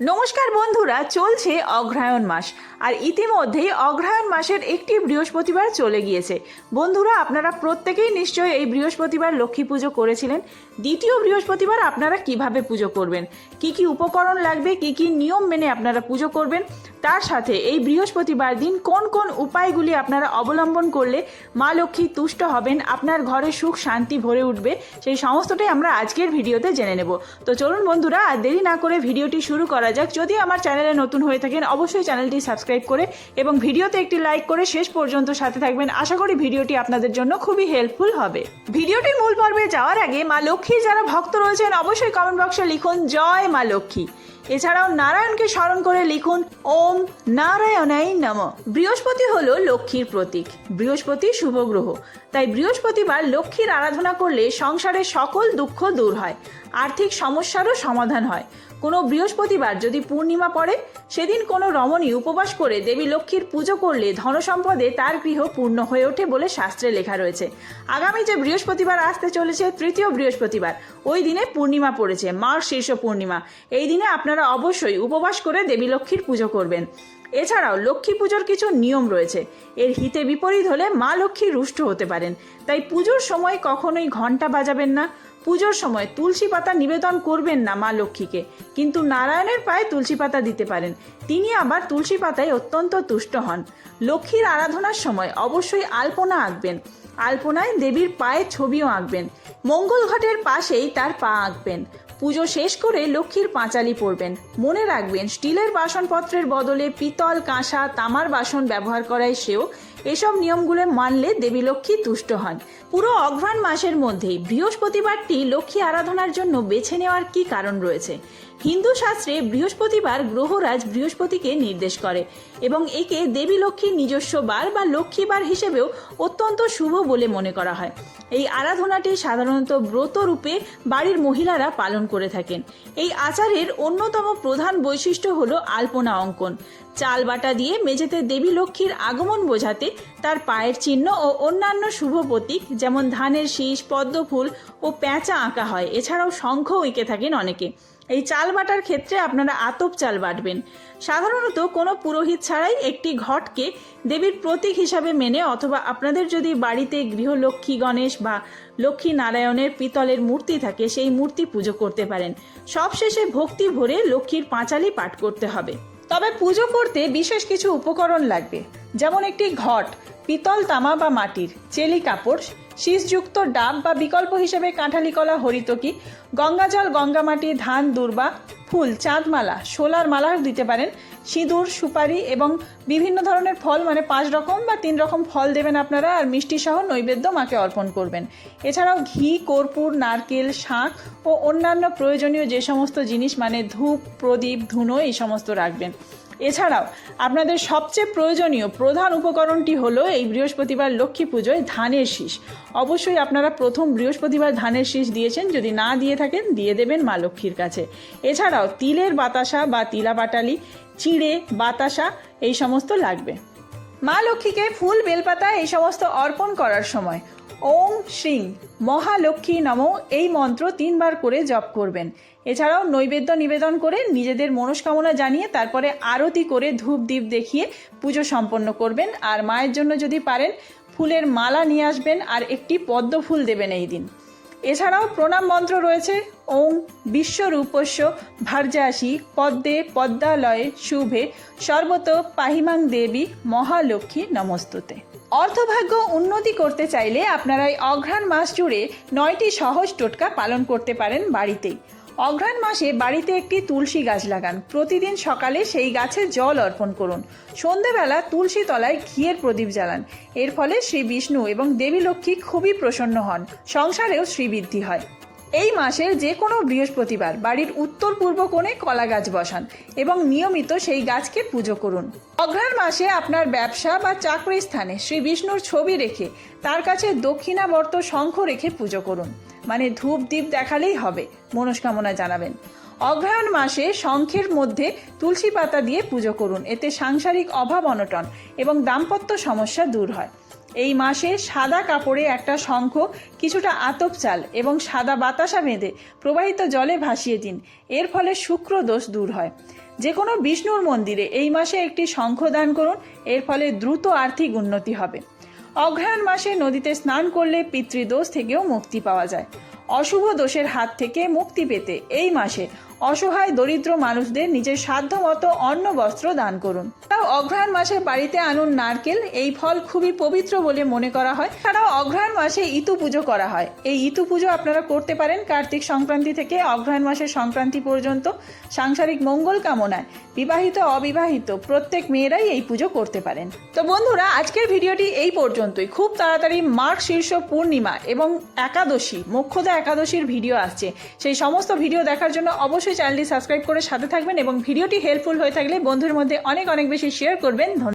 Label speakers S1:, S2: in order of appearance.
S1: নমস্কার বন্ধুরা, চলছে অগ্রহায়ণ মাস, আর ইতিমধ্যেই অগ্রহায়ণ মাসের একটি বৃহস্পতিবার চলে গিয়েছে। বন্ধুরা, আপনারা প্রত্যেকেই নিশ্চয়ই এই বৃহস্পতিবার লক্ষ্মী পুজো করেছিলেন। দ্বিতীয় বৃহস্পতিবার আপনারা কীভাবে পুজো করবেন? কি কি উপকরণ লাগবে? কি কি নিয়ম মেনে আপনারা পুজো করবেন? তার সাথে এই বৃহস্পতিবার দিন কোন কোন উপায়গুলি আপনারা অবলম্বন করলে মা লক্ষ্মী তুষ্ট হবেন, আপনার ঘরে সুখ, শান্তি ভরে উঠবে, সেই সমস্তটাই আমরা আজকের ভিডিওতে জেনে নেব। তো চলুন বন্ধুরা, আর দেরি না করে ভিডিওটি শুরু করা যাক। যদি আমার চ্যানেলে নতুন হয়ে থাকেন, অবশ্যই চ্যানেলটি সাবস্ক্রাইব করে এবং ভিডিওতে একটি লাইক করে শেষ পর্যন্ত সাথে থাকবেন। আশা করি ভিডিওটি আপনাদের জন্য খুবই হেল্পফুল হবে। ভিডিওটির মূল পর্বে যাওয়ার আগে মা লক্ষ্মীর যারা ভক্ত রয়েছেন, অবশ্যই কমেন্ট বক্সে লিখুন, জয় মা লক্ষ্মী। এছাড়াও নারায়ণকে স্মরণ করে লিখুন ওম নারায়ণাই নম। বৃহস্পতি হল লক্ষ্মীর প্রতীক। বৃহস্পতি শুভ গ্রহ। তাই বৃহস্পতিবার লক্ষ্মীর আরাধনা করলে সংসারের সকল দুঃখ দূর হয়। আর্থিক সমস্যারও সমাধান হয়। কোনো বৃহস্পতিবার যদি পূর্ণিমা পড়ে, সেদিন কোনো রমণী উপবাস করে দেবী লক্ষ্মীর পুজো করলে ধনসম্পদে তার গৃহ পূর্ণ হয়ে ওঠে বলে শাস্ত্রে লেখা রয়েছে। আগামী যে বৃহস্পতিবার আসতে চলেছে, তৃতীয় বৃহস্পতিবার, ওই দিনে পূর্ণিমা পড়েছে মার শীর্ষ পূর্ণিমা। এই দিনে আপনারা অবশ্যই উপবাস করে দেবী লক্ষ্মীর পুজো করবেন। এছাড়াও লক্ষ্মী পুজোর কিছু নিয়ম রয়েছে। এর হিতে বিপরীত হলে মা লক্ষ্মী রুষ্ট হতে পারেন। তাই পুজোর সময় কখনোই ঘণ্টা বাজাবেন না। পুজোর সময় তুলসী পাতা নিবেদন করবেন না মা লক্ষ্মীকে। কিন্তু নারায়ণের পায়ে তুলসী পাতা দিতে পারেন। তিনি আবার তুলসী পাতায় অত্যন্ত তুষ্ট হন। লক্ষ্মীর আরাধনার সময় অবশ্যই আলপনা আঁকবেন। আলপনায় দেবীর পায়ের ছবিও আঁকবেন। মঙ্গল ঘটের পাশেই তার পা আঁকবেন। পুজো শেষ করে লক্ষ্মীর পাঁচালি পরবেন। মনে রাখবেন, স্টিলের বাসনপত্রের বদলে পিতল, কাঁসা, তামার বাসন ব্যবহার করায় সেও এসব নিয়মগুলো মানলে দেবী লক্ষ্মী তুষ্ট হন। পুরো অঘ্রাণ মাসের মধ্যেই বৃহস্পতিবারটি লক্ষ্মী আরাধনার জন্য বেছে নেওয়ার কি কারণ রয়েছে? হিন্দু শাস্ত্রে বৃহস্পতিবার গ্রহরাজ বৃহস্পতিকে নির্দেশ করে এবং একে দেবী লক্ষ্মীর নিজস্ব বার বা লক্ষ্মীবার হিসেবেও অত্যন্ত শুভ বলে মনে করা হয়। এই আরাধনাটি সাধারণত ব্রত রূপে বাড়ির মহিলারা পালন করে থাকেন। এই আচারের অন্যতম প্রধান বৈশিষ্ট্য হলো আলপনা অঙ্কন। চাল বাটা দিয়ে মেঝেতে দেবী লক্ষ্মীর আগমন বোঝাতে তার পায়ের চিহ্ন ও অন্যান্য শুভ প্রতীক, যেমন ধানের শীষ, পদ্মফুল ও প্যাঁচা আঁকা হয়। এছাড়াও শঙ্খ এঁকে থাকেন অনেকে। এই চাল বাটার ক্ষেত্রে আপনারা আতপ চাল বাটবেন। সাধারণত কোনো পুরোহিত ছাড়াই একটি ঘটকে দেবীর প্রতীক হিসাবে মেনে অথবা আপনাদের যদি বাড়িতে গৃহলক্ষ্মী গণেশ বা লক্ষ্মী নারায়ণের পিতলের মূর্তি থাকে, সেই মূর্তি পুজো করতে পারেন। সবশেষে ভক্তি ভরে লক্ষ্মীর পাঁচালি পাঠ করতে হবে। তবে পুজো করতে বিশেষ কিছু উপকরণ লাগবে। যেমন একটি ঘট, পিতল তামা বা মাটির, চেলি কাপড়, শীষযুক্ত ডাব বা বিকল্প হিসেবে কাঁঠালি কলা হরিতকি, গঙ্গাজল, গঙ্গামাটি, ধান, দুর্বা, ফুল, চাঁদমালা শোলার মালা দিতে পারেন। সিঁদুর, সুপারি এবং বিভিন্ন ধরনের ফল মানে পাঁচ রকম বা তিন রকম ফল দেবেন আপনারা আর মিষ্টি সহ নৈবেদ্য মাকে অর্পণ করবেন। এছাড়াও ঘি, কর্পূর, নারকেল শাঁখ ও অন্যান্য প্রয়োজনীয় যে সমস্ত জিনিস মানে ধূপ, প্রদীপ, ধুনো, এই সমস্ত রাখবেন। এছাড়াও আপনাদের সবচেয়ে প্রয়োজনীয় প্রধান উপকরণটি হলো এই বৃহস্পতিবার লক্ষ্মী পুজোয় ধানের শীষ। অবশ্যই আপনারা প্রথম বৃহস্পতিবার ধানের শীষ দিয়েছেন, যদি না দিয়ে থাকেন, দিয়ে দেবেন মা লক্ষ্মীর কাছে। এছাড়াও তিলের বাতাসা বা তিলা বাটালি চিড়ে, বাতাসা, এই সমস্ত লাগবে। মা লক্ষ্মীকে ফুল, বেলপাতা এই সমস্ত অর্পণ করার সময় ওম শ্রীং, মহালক্ষ্মী নম এই মন্ত্র তিনবার করে জপ করবেন। এছাড়াও নৈবেদ্য নিবেদন করে নিজেদের মনস্কামনা জানিয়ে তারপরে আরতি করে ধূপ দ্বীপ দেখিয়ে পুজো সম্পন্ন করবেন। আর মায়ের জন্য যদি পারেন, ফুলের মালা নিয়ে আসবেন আর একটি পদ্ম ফুল দেবেন এই দিন। এছাড়াও প্রণাম মন্ত্র রয়েছে ওং বিশ্বরূপস্য ভার্যাসী পদ্মে পদ্মালয়ে শুভে সর্বত পাহিমাং দেবী মহালক্ষ্মী নমস্তুতে। অর্থভাগ্য উন্নতি করতে চাইলে আপনারা এই অঘ্রাণ মাস জুড়ে নয়টি সহজ টোটকা পালন করতে পারেন বাড়িতেই। অঘ্রাণ মাসে বাড়িতে একটি তুলসী গাছ লাগান। প্রতিদিন সকালে সেই গাছে জল অর্পণ করুন। সন্ধেবেলা তুলসী তলায় ঘিয়ের প্রদীপ জ্বালান। এর ফলে শ্রী বিষ্ণু এবং দেবী লক্ষ্মী খুবই প্রসন্ন হন। সংসারেও শ্রীবৃদ্ধি হয়। এই মাসের যে কোনো বৃহস্পতিবার বাড়ির উত্তর পূর্ব কোণে কলা গাছ বসান এবং নিয়মিত সেই গাছকে পুজো করুন। অঘ্রাণ মাসে আপনার ব্যবসা বা চাকরি স্থানে শ্রী বিষ্ণুর ছবি রেখে তার কাছে দক্ষিণাবর্ত শঙ্খ রেখে পুজো করুন। মানে ধূপ দ্বীপ দেখালেই হবে, মনস্কামনা জানাবেন। অগ্রহায়ণ মাসে শঙ্খের মধ্যে তুলসী পাতা দিয়ে পুজো করুন, এতে সাংসারিক অভাব অনটন এবং দাম্পত্য সমস্যা দূর হয়। এই মাসে সাদা কাপড়ে একটা শঙ্খ কিছুটা আতপ চাল এবং সাদা বাতাসা বেঁধে প্রবাহিত জলে ভাসিয়ে দিন, এর ফলে শুক্র দোষ দূর হয়। যে কোনো বিষ্ণুর মন্দিরে এই মাসে একটি শঙ্খ দান করুন, এর ফলে দ্রুত আর্থিক উন্নতি হবে। অগ্রহায়ণ মাসে নদীতে স্নান করলে পিতৃদোষ থেকেও মুক্তি পাওয়া যায়। অশুভ দোষের হাত থেকে মুক্তি পেতে এই মাসে অসহায় দরিদ্র মানুষদের নিজের সাধ্য মতো অন্ন বস্ত্র দান করুন। তাও অগ্রহায়ণ মাসে বাড়িতে আনুন নারকেল, এই ফল খুবই পবিত্র বলে মনে করা হয়। ছাড়াও অগ্রহায়ণ মাসে ইতু পুজো করা হয়। এই ইতু পুজো আপনারা করতে পারেন কার্তিক সংক্রান্তি থেকে অগ্রহায়ণ মাসের সংক্রান্তি পর্যন্ত সাংসারিক মঙ্গল কামনায়। বিবাহিত, অবিবাহিত প্রত্যেক মেয়েরাই এই পুজো করতে পারেন। তো বন্ধুরা, আজকের ভিডিওটি এই পর্যন্তই। খুব তাড়াতাড়ি মার্গ শীর্ষ পূর্ণিমা এবং একাদশী, মোক্ষদা একাদশীর ভিডিও আসছে। সেই সমস্ত ভিডিও দেখার জন্য অবশ্যই চ্যানেলটি সাবস্ক্রাইব করে সাথে থাকবেন এবং ভিডিওটি হেল্পফুল হয়ে থাকলে বন্ধুর মধ্যে অনেক অনেক বেশি শেয়ার করবেন।